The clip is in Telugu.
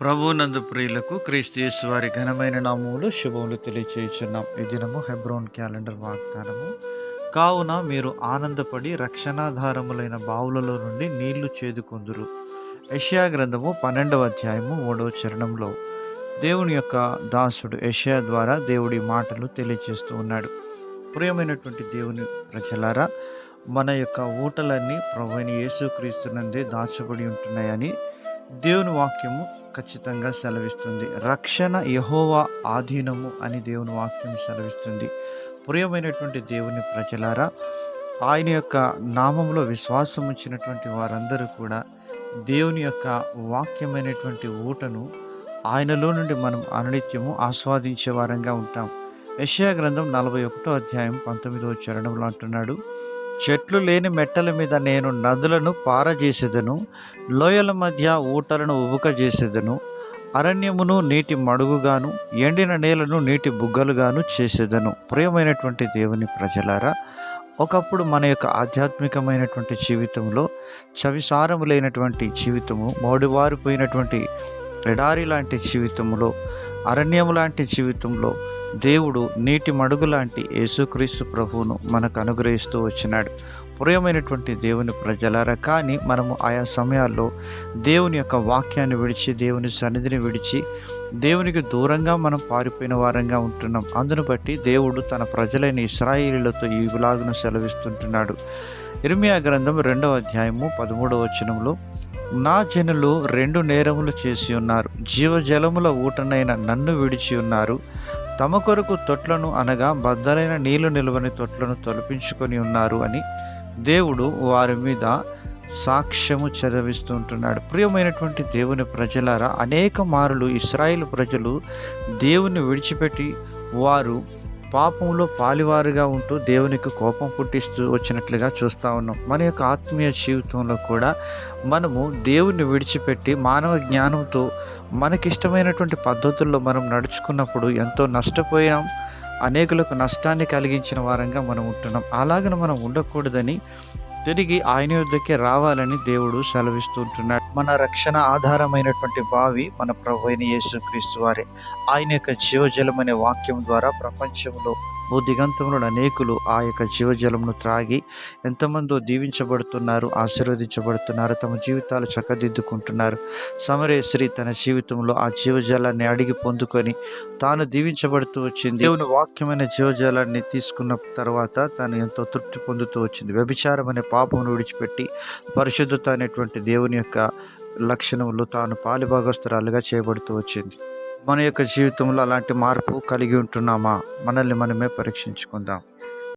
ప్రభునందు ప్రియులకు క్రీస్తు యేసు వారి ఘనమైన నామములు శుభములు తెలియచేయుచున్నాం. ఈ దినము హెబ్రోన్ క్యాలెండర్ వాగ్దానము. కావున మీరు ఆనందపడి రక్షణాధారములైన బావులలో నుండి నీళ్ళు చేదుకొందురు. యషియా గ్రంథము పన్నెండవ అధ్యాయము మూడవ చరణంలో దేవుని యొక్క దాసుడు యెషయా ద్వారా దేవుడి మాటలు తెలియజేస్తూ ఉన్నాడు. ప్రియమైనటువంటి దేవుని ప్రజలారా మన యొక్క ఊటలన్నీ ప్రభుని అయిన యేసుక్రీస్తునందే దాచబడి ఉంటున్నాయని దేవుని వాక్యము ఖచ్చితంగా సెలవిస్తుంది. రక్షణ యహోవా ఆధీనము అని దేవుని వాక్యం సెలవిస్తుంది. ప్రియమైనటువంటి దేవుని ప్రజలారా ఆయన యొక్క నామంలో విశ్వాసం ఉంచినటువంటి వారందరూ కూడా దేవుని యొక్క వాక్యమైనటువంటి ఊటను ఆయనలో నుండి మనం అనునిత్యము ఆస్వాదించే వారంగా ఉంటాం. యశ్యా గ్రంథం నలభై ఒకటో అధ్యాయం పంతొమ్మిదవ చరణంలో అంటున్నాడు చెట్లు లేని మెట్టల మీద నేను నదులను పారజేసేదను లోయల మధ్య ఊటలను ఉబుకజేసేదను అరణ్యమును నీటి మడుగుగాను ఎండిన నేలను నీటి బుగ్గలుగాను చేసేదను. ప్రియమైనటువంటి దేవుని ప్రజలారా ఒకప్పుడు మన యొక్క ఆధ్యాత్మికమైనటువంటి జీవితంలో చవిసారము లేనటువంటి జీవితము మోడివారిపోయినటువంటి ఎడారి లాంటి జీవితంలో అరణ్యము లాంటి జీవితంలో దేవుడు నీటి మడుగు లాంటి యేసుక్రీస్తు ప్రభువును మనకు అనుగ్రహిస్తూ వచ్చినాడు. ప్రియమైనటువంటి దేవుని ప్రజలారా కానీ మనము ఆయా సమయాల్లో దేవుని యొక్క వాక్యాన్ని విడిచి దేవుని సన్నిధిని విడిచి దేవునికి దూరంగా మనం పారిపోయిన వారంగా ఉంటున్నాం. అందును బట్టి దేవుడు తన ప్రజలైన ఇస్రాయిలీలతో ఈ విలాగును సెలవిస్తుంటున్నాడు. ఇర్మియా గ్రంథం రెండవ అధ్యాయము పదమూడవ వచనంలో నా జనులు రెండు నేరములు చేసి ఉన్నారు. జీవజలముల ఊటనైన నన్ను విడిచి ఉన్నారు. తమ కొరకు తొట్లను అనగా బద్దలైన నీళ్ళు నిలువని తొట్లను తొలపించుకొని ఉన్నారు అని దేవుడు వారి మీద సాక్ష్యము చదివిస్తుంటున్నాడు ప్రియమైనటువంటి దేవుని ప్రజలారా అనేక మారులు ఇస్రాయిల్ ప్రజలు దేవుని విడిచిపెట్టి వారు పాపంలో పాలివారుగా ఉంటూ దేవునికి కోపం పుట్టిస్తూ వచ్చినట్లుగా చూస్తూ ఉన్నాం. మన యొక్క ఆత్మీయ జీవితంలో కూడా మనము దేవుని విడిచిపెట్టి మానవ జ్ఞానంతో మనకిష్టమైనటువంటి పద్ధతుల్లో మనం నడుచుకున్నప్పుడు ఎంతో నష్టపోయాం. అనేకులకు నష్టాన్ని కలిగించిన వారంగా మనం ఉంటున్నాం. అలాగని మనం ఉండకూడదని తిరిగి ఆయన యుద్ధకే రావాలని దేవుడు సెలవిస్తుంటున్నాడు. మన రక్షణ ఆధారమైనటువంటి బావి మన ప్రభు అయిన యేసుక్రీస్తు వారే. ఆయన యొక్క జీవజలమనే వాక్యం ద్వారా ప్రపంచంలో ఓ దిగంతంలో అనేకులు ఆ యొక్క జీవజలమును త్రాగి ఎంతమందో దీవించబడుతున్నారు ఆశీర్వదించబడుతున్నారు తమ జీవితాలు చక్కదిద్దుకుంటున్నారు. సమరేశ్వరి తన జీవితంలో ఆ జీవజలాన్ని అడిగి పొందుకొని తాను దీవించబడుతూ వచ్చింది. దేవుని వాక్యమైన జీవజలాన్ని తీసుకున్న తర్వాత తాను ఎంతో తృప్తి పొందుతూ వచ్చింది. వ్యభిచారం అనే పాపమును విడిచిపెట్టి పరిశుద్ధత అనేటువంటి దేవుని యొక్క లక్షణములు తాను పాలిభాగస్తురాలుగా చేయబడుతూ వచ్చింది. మన యొక్క జీవితంలో అలాంటి మార్పు కలిగి ఉంటున్నామా? మనల్ని మనమే పరీక్షించుకుందాం.